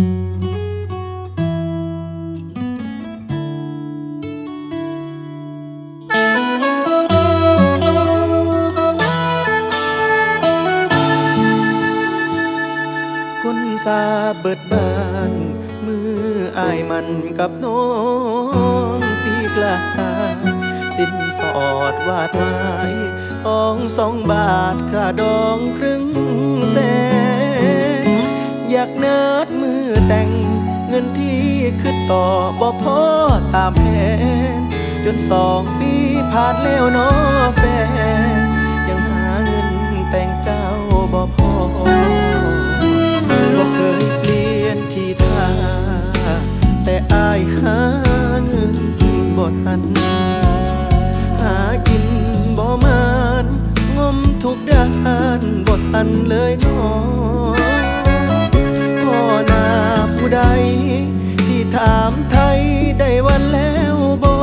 คนสาเบิดบาน มืออายมันกับน้องปีกลาสิ้นสอดวาดไม้องสองบาทค่าดองครึ่งแสนอยากนัดมือ แต่งเงินที่คือต่อบ่พอตามแผน จนสองปีผ่านแล้วน้อแฟน ยังหาเงินแต่งเจ้าบ่พอบ่เคยเปลี่ยนที่ท่าแต่อายหาเงินบ่ทัน หากินบ่มานงมทุกด้านบ่ทันเลยน้อ ผู้ใด ที่ถามไทยได้วันแล้วบอ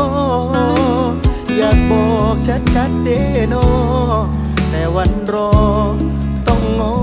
อยากบอกชัดๆเดโนแต่วันรอต้องงอ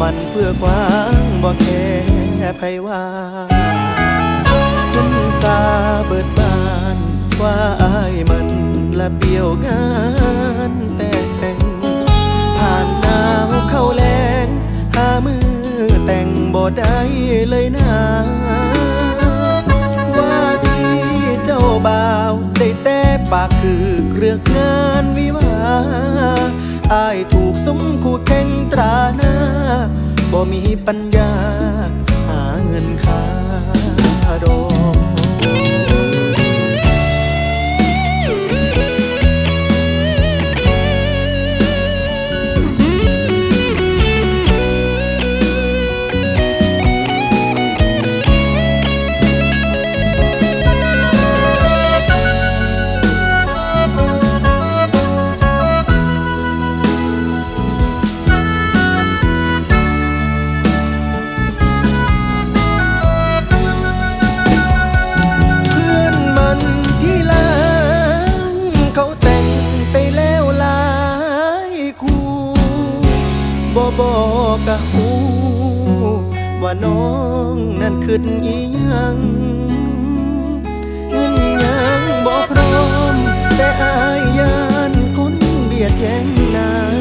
มันเพื่อความบ่แค่ไผว่าคนสาเบิดบานว่าอายมันละเปียวงานแต่งผ่านหนาวเข้าแรงหามือแต่งบ่ได้เลยนะว่าที่เจ้าบ่าวได้แต่ปากคือเครื่อกงานวิวาอายถูกสมคู่แข่งตราหน้า บ่มีปัญญา หาเงินค่าดอก บ่บอกกะหูว่าน้องนั้นคิดอีหยังเงินยังบ่พร้อม แต่อายยานคนเบียดแย่งนาง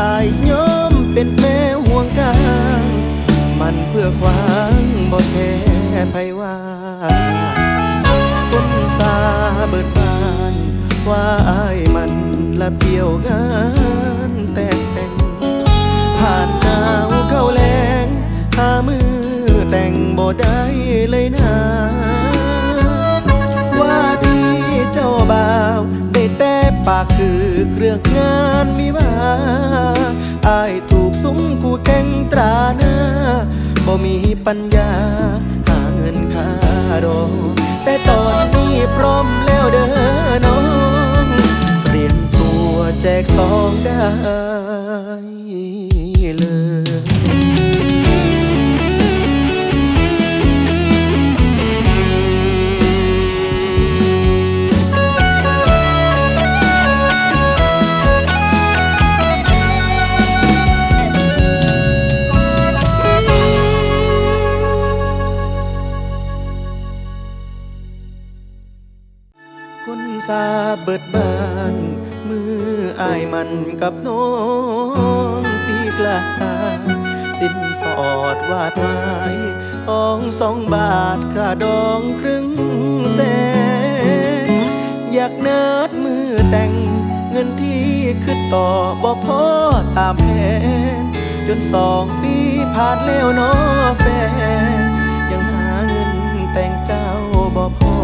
อายยอมเป็นแม่ห่วงกลางมันเพื่อความบ่แค่ไผว่าคนสาเบิดบานว่าอายมันละเปียวงาน ปากคือเครื่องงานมีว่าอายถูกซุ้มคู่แข่งตราหน้าบ่มีปัญญา หาเงินค่าดอกแต่ตอนนี้พร้อมแล้วเด้อน้องเตรียมตัวแจกซองได้เลย เบิดบาน มืออายมันกับน้องพี่กลาสิ้นสอดวาดไว้องสองบาทค่าดองครึ่งแสนอยากนัดมือแต่งเงินที่คือต่อบอพ่อตามแผนจนสองปีผ่านแล้วนอแฟนยังหาเงินแต่งเจ้าบ่พอ